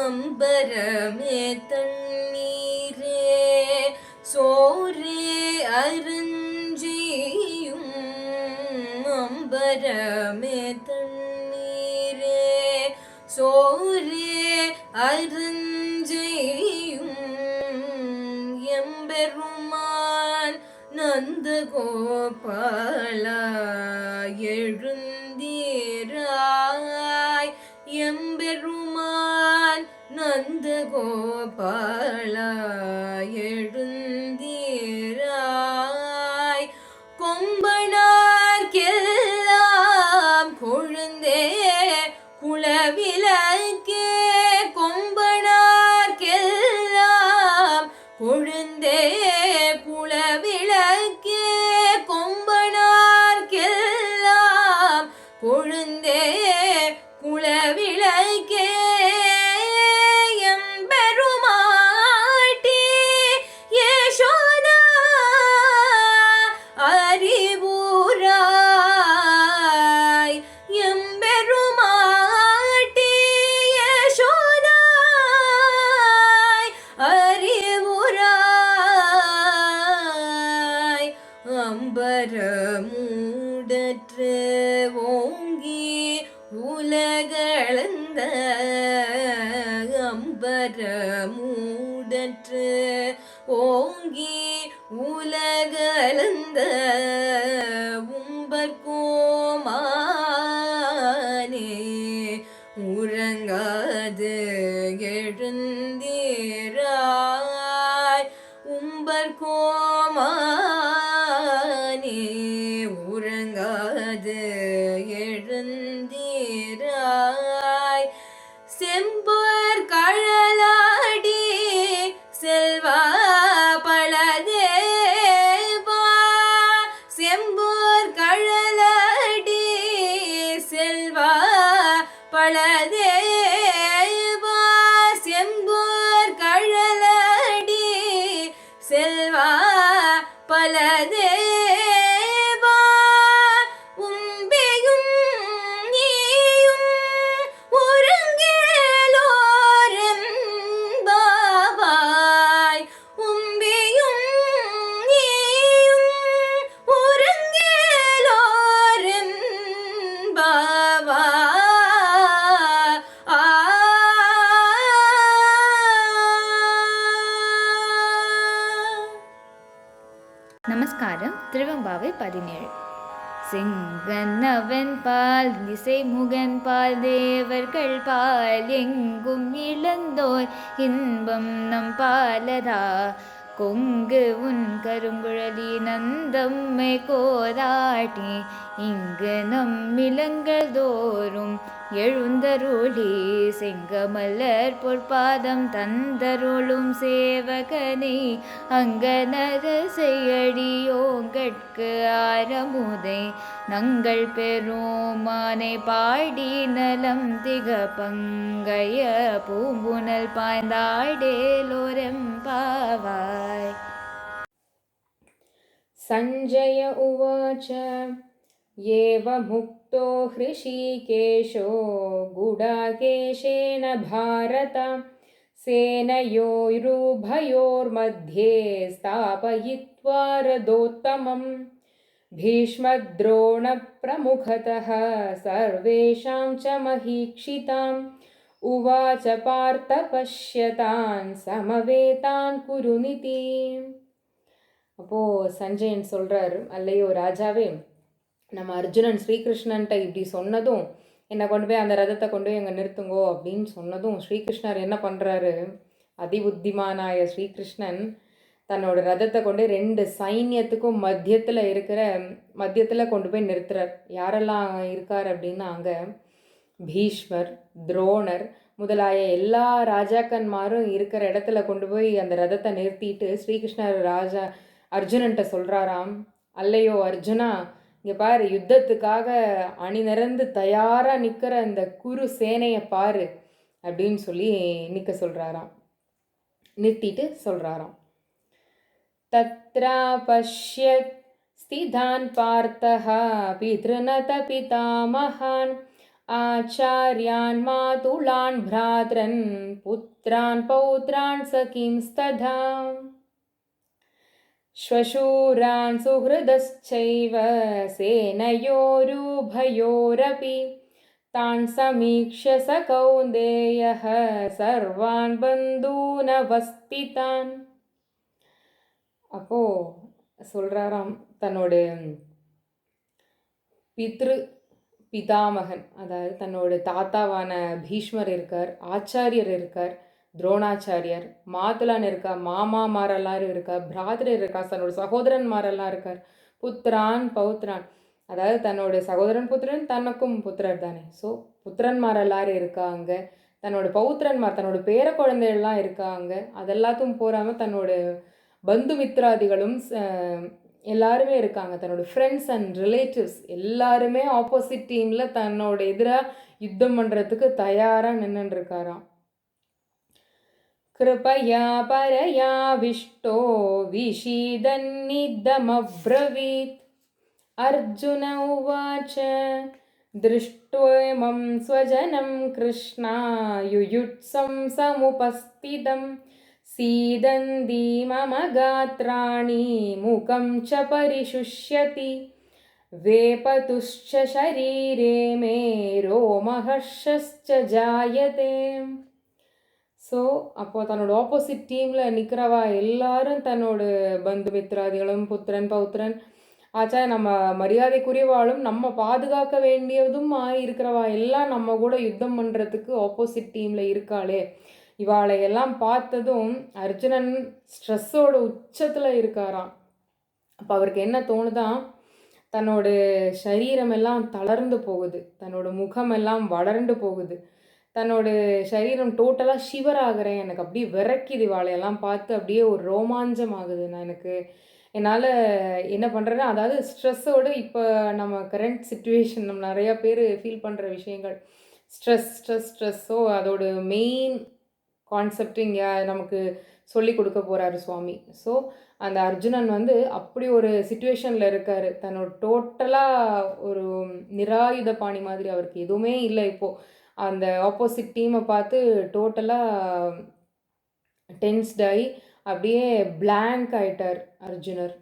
அம்பரமே தண்ணீரே சோரே அருஞ்சியும் அம்பரமே தண்ணீரே சோரே அருஞ்சியும் எம்பெருமான் நந்த கோபால் நந்தகோபாலா எழுந்தீராய். கொம்பனார்க்கெல்லாம் கொழுந்தே குளவிலக்கே கொம்பனார்க்கெல்லாம் கொழுந்தே குளவில Memura पर को பலதேவா நமஸ்காரம். திருவம்பாவை பதினேழு. செங்கன்னவன் பால் இசை முகன் பால் தேவர்கள் பால் எங்கும் இழந்தோர். இன்பம் நம் பாலரா கொங்கு உன் கருங்குழலி நந்தம்மை கோராட்டி இங்கு நம் இளங்கள் தோறும் எழுந்தருளி செங்கமலர் பொற்பாதம் தந்தருளும் சேவகனை அங்கனரசையடியோங்கட்கு ஆரமுதை. நங்கள் பெருமானை பாடி நலம் திகப்பங்கைய பூம்புணல் பாய்ந்தாடேலோரெம்பாவாய் சஞ்சய உவாச்ச ஏவ एवमुक्तो हृषीकेशो गुडाकेशेन भारत सेनयोरुभयोर्मध्ये स्थापयित्वा रथोत्तमम् भीष्मद्रोणप्रमुखतः सर्वेषां च महीक्षिताम् उवाच पार्थ पश्यतान् समवेतान् कुरुनिति அப்போது சஞ்சயன் சொல்கிறாரு அல்லையோ ராஜாவே நம்ம அர்ஜுனன் ஸ்ரீகிருஷ்ணன்ட்ட இப்படி சொன்னதும் என்னை கொண்டு போய் அந்த ரதத்தை கொண்டு போய் அங்கே நிறுத்துங்கோ அப்படின்னு சொன்னதும் ஸ்ரீகிருஷ்ணர் என்ன பண்ணுறாரு அதிபுத்திமானாய ஸ்ரீகிருஷ்ணன் தன்னோட ரதத்தை கொண்டு ரெண்டு சைன்யத்துக்கும் மத்தியத்தில் இருக்கிற மத்தியத்தில் கொண்டு போய் நிறுத்துறார். யாரெல்லாம் இருக்கார் அப்படின்னா அங்கே பீஷ்மர் துரோணர் முதலாய எல்லா ராஜாக்கன்மாரும் இருக்கிற இடத்துல கொண்டு போய் அந்த ரதத்தை நிறுத்திட்டு ஸ்ரீகிருஷ்ணர் ராஜா அர்ஜுனன்ட்ட சொல்கிறாராம் அல்லையோ அர்ஜுனா இங்கே பாரு யுத்தத்துக்காக அணிநிறந்து தயாராக நிற்கிற அந்த குரு சேனையை பாரு அப்படின்னு சொல்லி நிற்க சொல்கிறாராம் நிறுத்திட்டு சொல்கிறாராம் தத்ரா பஷ்யத் ஸ்திதான் பார்த்தா பிதனத பிதாமகான் ஆச்சாரியான் மாதுளான் பிராத்ரன் புத்திரான் பௌத்ரான் சகிம்ஸ்ததாம். श्वशूरान् सुहृदश्चैव सेनयोरुभयोरपि तान् समीक्ष्य स कौन्देयः सर्वान् बन्धूनवस्थितान् அப்போ சொல்றாராம் தன்னோட பித்ரு பிதாமகன் அதாவது தன்னோட தாத்தாவான பீஷ்மர் இருக்கார் ஆச்சாரியர் இருக்கார் துரோணாச்சாரியார் மாதுலான் இருக்கா மாமாமாரெல்லாம் இருக்கா பிராதர் இருக்கா தன்னோட சகோதரன்மாரெல்லாம் இருக்கார். புத்திரான் பௌத்ரான் அதாவது தன்னோட சகோதரன் புத்திரன் தனக்கும் புத்திரர் தானே. ஸோ புத்திரன்மார் எல்லாரும் இருக்காங்க தன்னோட பௌத்திரன்மார் தன்னோட பேர குழந்தைகள்லாம் இருக்காங்க அதெல்லாத்தும் போகாமல் தன்னோட பந்து மித்ராதிகளும் ச- எல்லாருமே இருக்காங்க. தன்னோட ஃப்ரெண்ட்ஸ் அண்ட் ரிலேட்டிவ்ஸ் எல்லாருமே ஆப்போசிட் டீமில் தன்னோட எதிராக யுத்தம் பண்ணுறதுக்கு தயாராக நின்றுருக்காராம் कृपया परयाविष्टो विषीदन्निदमब्रवीत्। अर्जुन उवाच दृष्ट्वेमं स्वजनं कृष्णा युयुत्सं समुपस्थितं। सीदन्ती मम गात्राणि मुखं च परिशुष्यति। वेपतुश्च शरीरे मे रोमहर्षश्च जायते ஸோ அப்போ தன்னோட ஆப்போசிட் டீமில் நிற்கிறவா எல்லாரும் தன்னோட பந்து மித்ராதிகளும் புத்திரன் பௌத்திரன் ஆச்சா நம்ம மரியாதைக்குரியவாளும் நம்ம பாதுகாக்க வேண்டியதும் இருக்கிறவா எல்லாம் நம்ம கூட யுத்தம் பண்ணுறதுக்கு ஆப்போசிட் டீமில் இருக்காளே. இவாளை எல்லாம் பார்த்ததும் அர்ஜுனன் ஸ்ட்ரெஸ்ஸோட உச்சத்தில் இருக்காராம். அப்போ அவருக்கு என்ன தோணுதான் தன்னோட சரீரம் எல்லாம் தளர்ந்து போகுது. தன்னோட முகமெல்லாம் வளர்ந்து போகுது. தன்னோட சரீரம் டோட்டலாக ஷிவர் ஆகிறேன் எனக்கு அப்படியே விறக்கிது வாழையெல்லாம் பார்த்து அப்படியே ஒரு ரோமாஞ்சம் ஆகுது. நான் எனக்கு என்னால் என்ன பண்ணுறேன்னா அதாவது ஸ்ட்ரெஸ்ஸோடு இப்போ நம்ம கரண்ட் சுச்சுவேஷன் நம்ம நிறையா பேர் ஃபீல் பண்ணுற விஷயங்கள். ஸ்ட்ரெஸ் ஸ்ட்ரெஸ் ஸ்ட்ரெஸ்ஸோ அதோட மெயின் கான்செப்ட் இங்கே நமக்கு சொல்லி கொடுக்க போகிறாரு சுவாமி. ஸோ அந்த அர்ஜுனன் வந்து அப்படி ஒரு சுச்சுவேஷனில் இருக்கார். தன்னோட டோட்டலாக ஒரு நிராயுத பாணி மாதிரி அவருக்கு எதுவுமே இல்லை இப்போது அந்த ஆப்போசிட் டீமை பார்த்து டோட்டலாக டென்ஸ்டாகி அப்படியே blank ஆயிட்டார் அர்ஜுனர்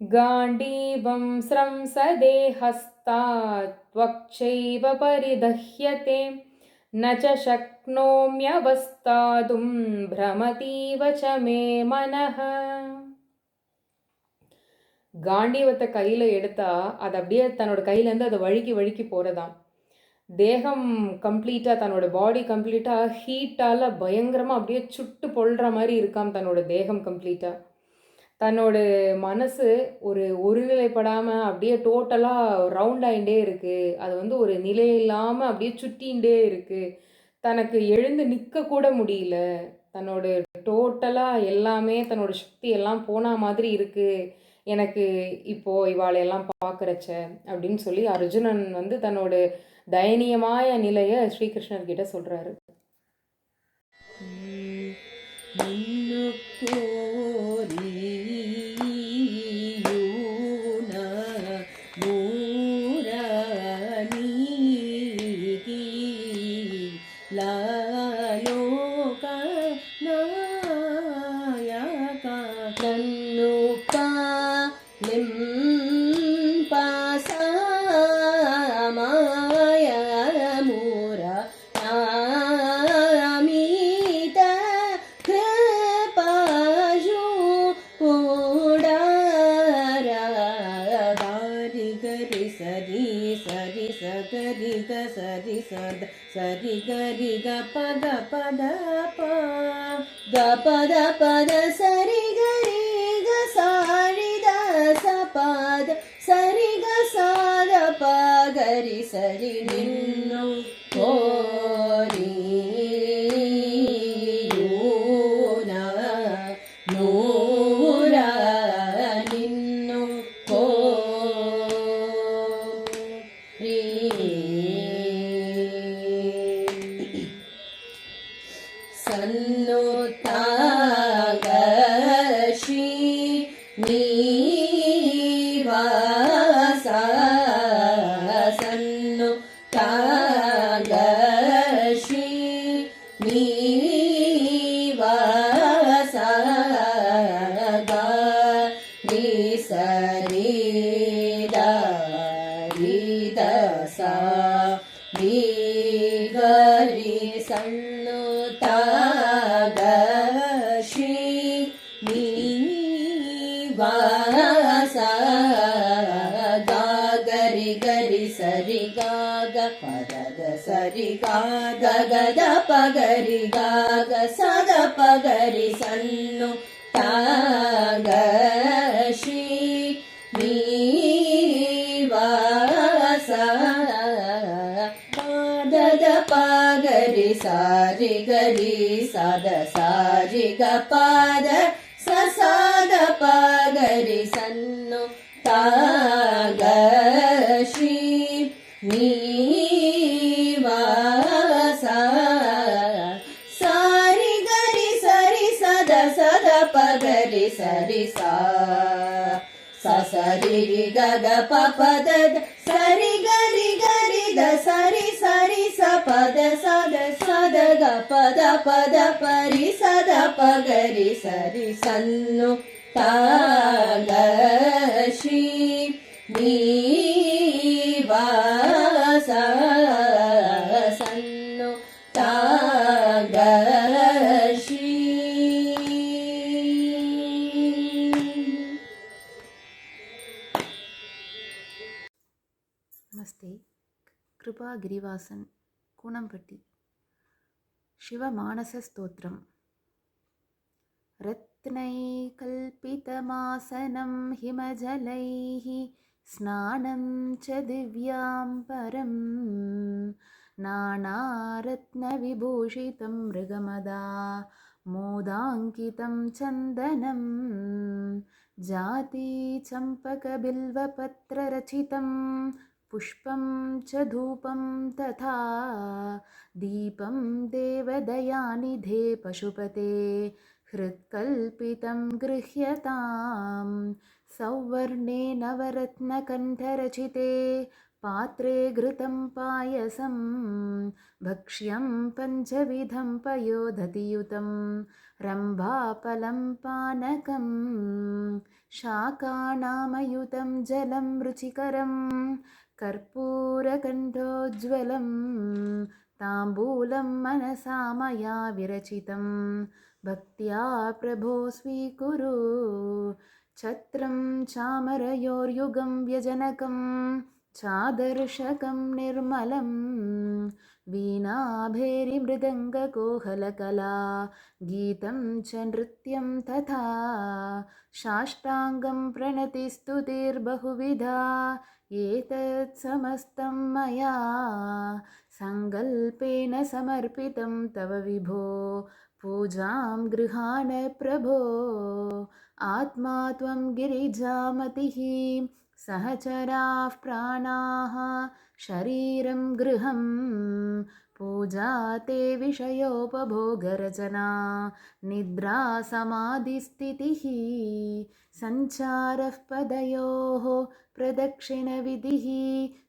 गाण्डीवं स्रंसदे हस्तात् त्वक्चैव परिदह्यते न च शक्नोम्यवस्थातुं भ्रमतीव च मे मनः காண்டீவத்தை கையில் எடுத்தா அது அப்படியே தன்னோட கையிலேருந்து அதை வழுக்கி வழுக்கி போகிறதாம் தேகம் கம்ப்ளீட்டாக தன்னோட பாடி கம்ப்ளீட்டாக ஹீட்டால் பயங்கரமாக அப்படியே சுட்டு பொள்ற மாதிரி இருக்காம் தன்னோட தேகம் கம்ப்ளீட்டாக தன்னோட மனசு ஒரு ஒருநிலைப்படாமல் அப்படியே டோட்டலாக ரவுண்ட் ஆகிண்டே இருக்குது அது வந்து ஒரு நிலை இல்லாமல் அப்படியே சுட்டின்ண்டே இருக்குது தனக்கு எழுந்து நிற்கக்கூட முடியல. தன்னோட டோட்டலாக எல்லாமே தன்னோட சக்தி எல்லாம் போன மாதிரி இருக்குது எனக்கு இப்போது இவாளையெல்லாம் பார்க்குறச்ச அப்படின்னு சொல்லி அர்ஜுனன் வந்து தன்னோட தயனீயமான நிலையை ஸ்ரீகிருஷ்ணர்கிட்ட சொல்கிறாரு லாலோக நாயகன் ವಾಸ ಗಾ ಗರಿ ಗರಿ ಸರಿ ಗಾ ಗ ಪದ ಗ ಸರಿ ಗಾ ಗ ಗದ ಪಗರಿ ಗಾ ಗ ಸದ ಪಗರಿ ಸನ್ನು ತಾಗ ಶ್ರೀ ನೀವಾಸ ಪಾದದ ಪಗರಿ ಸಾರಿ ಗರಿ ಸದ ಸಾರಿ ಗ ಪಾದ ಗ ಗ ಪ ಪ ದ ದ ಸರಿ ಗರಿ ಗರಿ ದ ಸರಿ ಸರಿ ಸ ಪದ ಸದ ಸದ ಗ ಪದ ಪದ ಪರಿ ಸದ ಪ ಗರಿ ಸರಿ ಸನ್ನು ತಾಗ ಶ್ರೀ ನೀವಾಸ गिरिवासन् कूणम्पट्टि शिवमानसस्तोत्रम् रत्नैकल्पितमासनं स्नानं च दिव्याम्बरं नानारत्नविभूषितं मृगमदा मोदाङ्कितं चन्दनं जातीचम्पकबिल्वपत्ररचितं पुष्पं च धूपं तथा दीपं देवदयानिधे पशुपते हृत्कल्पितं गृह्यतां सौवर्णे नवरत्नकण्ठरचिते पात्रे घृतं पायसं भक्ष्यं पञ्चविधं पयोधतियुतं रम्भाफलं पानकं शाकानामयुतं जलं रुचिकरं कर्पूरकण्ठोज्ज्वलं ताम्बूलं मनसा मया विरचितं। भक्त्या प्रभो स्वीकुरु छत्रं चामरयोर्युगं व्यजनकं चादर्शकं निर्मलं वीणाभेरिमृदङ्गकोहलकला गीतं च नृत्यं तथा साष्टाङ्गं प्रणतिस्तुतिर्बहुविधा एतत् समस्तं मया सङ्कल्पेन समर्पितं तव विभो। पूजां गृहाण प्रभो। आत्मा त्वं गिरिजामतिः सहचराः प्राणाः शरीरं गृहं पूजा ते विषयोपभोगरचना निद्रा समाधिस्थितिः सञ्चारः पदयोः प्रदक्षिणविधिः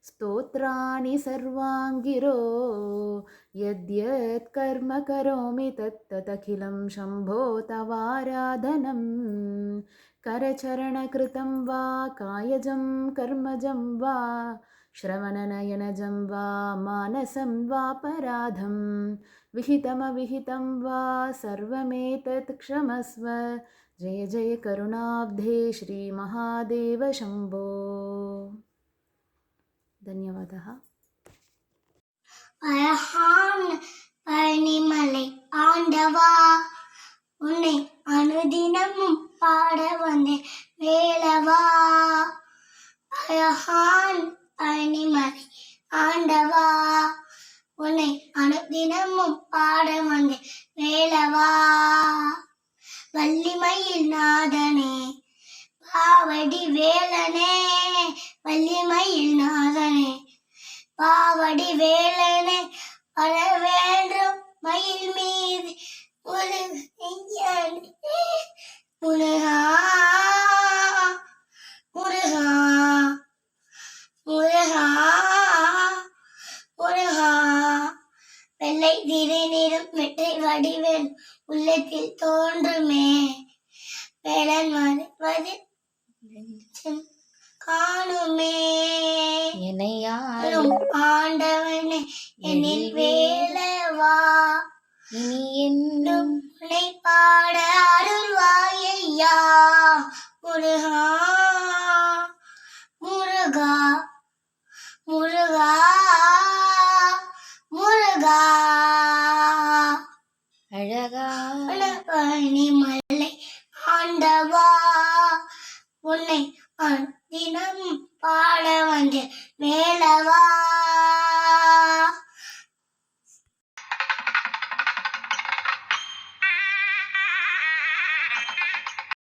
स्तोत्राणि सर्वाङ्गिरो यद्यत् कर्म करोमि तत्तदखिलं शम्भो तवाराधनं करचरणकृतं वा कायजं कर्मजं वा श्रवणनयनजं वा मानसं वापराधं विहितमविहितं वा सर्वमेतत् क्षमस्व जय जय करुणाब्धे श्रीमहादेव शम्भो धन्यवादः அழகான பனிமலை ஆண்டவா உன்னை அனுதினமும் பாட வந்தேன் வேலவா அழகான பனிமலை ஆண்டவா உன்னை அனுதினமும் பாட வந்தேன். வேலவா வள்ளிமயில் நாதனே பாவடி வேலனே வள்ளிமயில் நாதனே. பாவடி வேலனே வர வேண்டும் மயில் மீது. முருகா உலகா முருகா முருகா முருகா முருகா. அழகா. பழனி மலை ஆண்டவா உன்னை தினம் பாட வந்தேன். மேலவா